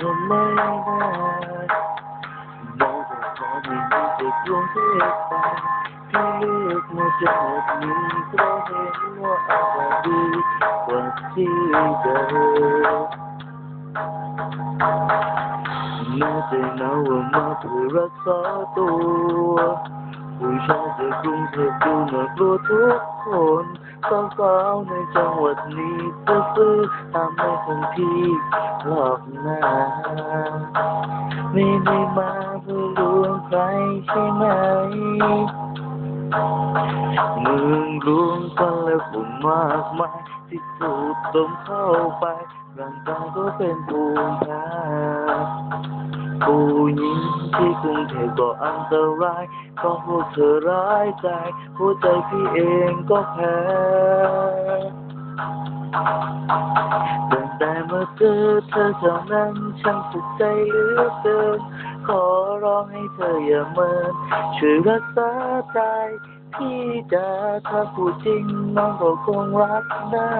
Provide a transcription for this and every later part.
rồi mây bay bao giờ có mình đi về xuống thế ta khi nước mưa chân một mình có thể mua áo và đi qua chi đời Nothing I will not regret at all. พราะเห็นว่าดีกว่าที่เดิมแม้ใจหนาวว่ามเพื่อกลัวผู้ชายจากรุงเทพดูน่ากลัวทุกคนสาวๆในจังหวัดนี้ซื่อๆตามไม่คงที่หลอกหน้าไม่ได้มาเพื่อลวงใครใช่ไหมเมืองหลวงควันและฝุ่นมากมายที่สูดดมเข้าไปร่างกายก็เป็นภูมิแพ้ ผู้หญิงที่กรุงเทพก็อันตรายก็พวกเธอร้ายใจ หัวใจพี่เองก็แพ้ตั้งแต่เมื่อเจอเธอเท่านั้นช่างสุขใจเหลือเกิน ขอร้องให้เธออย่าเมินช่วยรักษาใจ พี่จะถ้าพูดจริงน้องก็คงรักได้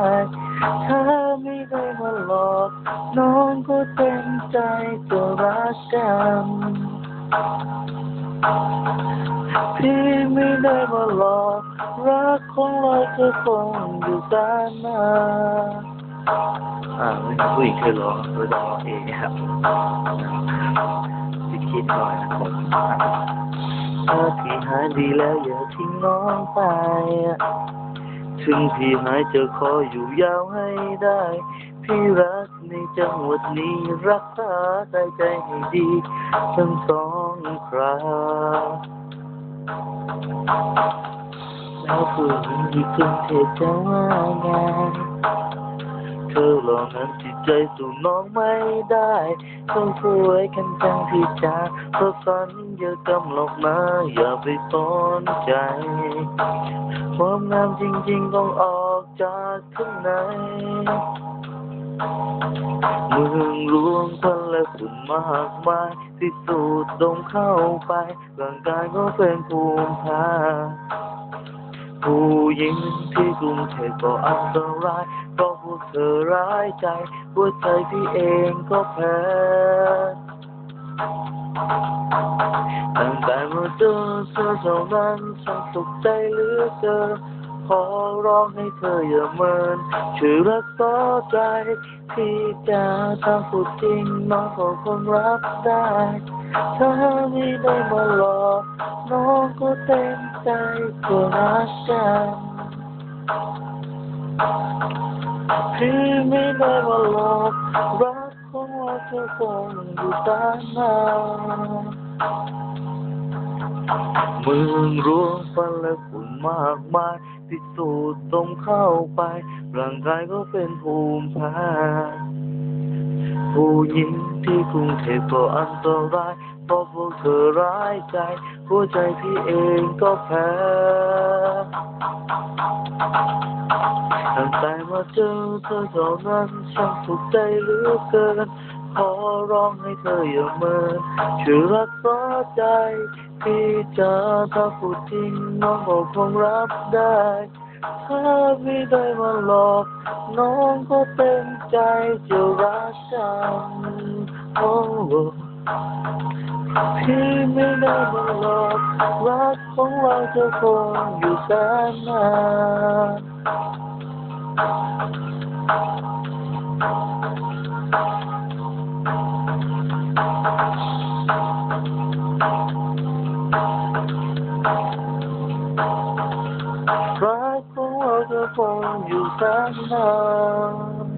ถ้าไม่ได้มาหลอกน้องก็เต็มใจจะรักกันพี่ไม่ได้มาหลอกรักของเราจะคงอยู่กันมาอ่าไม่ผู้หญิงเคยร้องเคยร้อเองครับคิดคิดหน่อยนะครับ พี่หายดีแล้วอย่าทิ้งน้องไป ถึงพี่หายจะขออยู่ยาวให้ได้ พี่รักในจังหวัดนี้รักษาใจใจให้ดีทั้งสองคราแล้วผู้หญิงที่กรุงเทพจะว่าไง เธอเหล่านั้นจิตใจสู่น้องไม่ได้ต้องช่วยกันจังพี่จ๋าเพราะฝันอย่ากำหลอกมาอย่าไปสนใจความงามจริงๆต้องออกจากข้างในเมืองหลวงคนและฝุ่นมากมายที่สูดดมเข้าไปร่างกายก็เป็นภูมิแพ้ ผู้หญิงที่กรุงเทพก็อันตรายเพราะพวกเธอร้ายใจหัวใจพี่เองก็แพ้ตั้งแต่เมื่อเจอเธอเท่านั้นฉันสุขใจเหลือเกินขอร้องให้เธออย่าเมินช่วยรักษาใจพี่จะถ้าพูดจริงน้องก็คงรับได้ ถ้าไม่ได้มาหลอกน้องก็เต็มใจจะรักกันพี่ไม่ได้มาหลอกรักของเราจะคงอยู่ตามมาเมืองรวงฟันและฝุ่นมากมายที่สูดดมเข้าไปร่างกายก็เป็นภูมิแพ้ผู้หญิง ที่กรุงเทพก็อันตรายเพราะพวกเธอร้ายใจ หัวใจพี่เองก็แพ้ตั้งแต่มาเจอเธอเท่านั้นช่างสุขใจเหลือเกิน ขอร้องให้เธออย่าเมินช่วยรักษาใจพี่จะถ้าพูดจริงน้องก็คงรับได้ ถ้าไม่ได้มาหลอก น้องก็เต็มใจจะรักกันโอ้พี่ไม่ได้มาหลอกรักของเราจะคงอยู่แสนนาน รักข